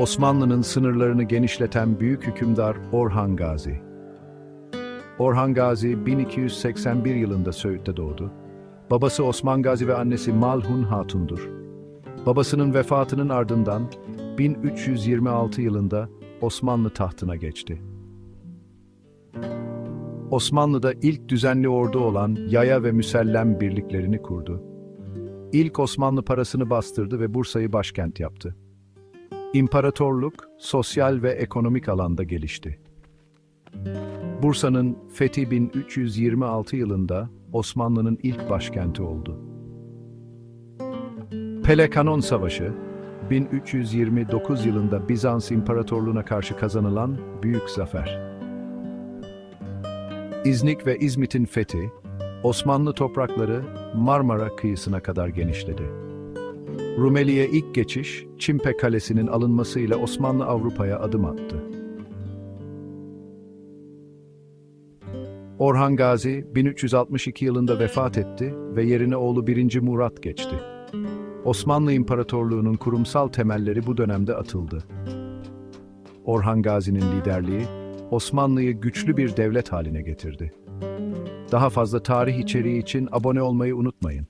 Osmanlı'nın sınırlarını genişleten büyük hükümdar Orhan Gazi. Orhan Gazi 1281 yılında Söğüt'te doğdu. Babası Osman Gazi ve annesi Malhun Hatun'dur. Babasının vefatının ardından 1326 yılında Osmanlı tahtına geçti. Osmanlı'da ilk düzenli ordu olan Yaya ve Müsellem birliklerini kurdu. İlk Osmanlı parasını bastırdı ve Bursa'yı başkent yaptı. İmparatorluk, sosyal ve ekonomik alanda gelişti. Bursa'nın fethi 1326 yılında Osmanlı'nın ilk başkenti oldu. Pelekanon Savaşı, 1329 yılında Bizans İmparatorluğu'na karşı kazanılan büyük zafer. İznik ve İzmit'in fethi, Osmanlı toprakları Marmara kıyısına kadar genişledi. Rumeli'ye ilk geçiş, Çimpe Kalesi'nin alınmasıyla Osmanlı Avrupa'ya adım attı. Orhan Gazi 1362 yılında vefat etti ve yerine oğlu 1. Murat geçti. Osmanlı İmparatorluğu'nun kurumsal temelleri bu dönemde atıldı. Orhan Gazi'nin liderliği Osmanlı'yı güçlü bir devlet haline getirdi. Daha fazla tarih içeriği için abone olmayı unutmayın.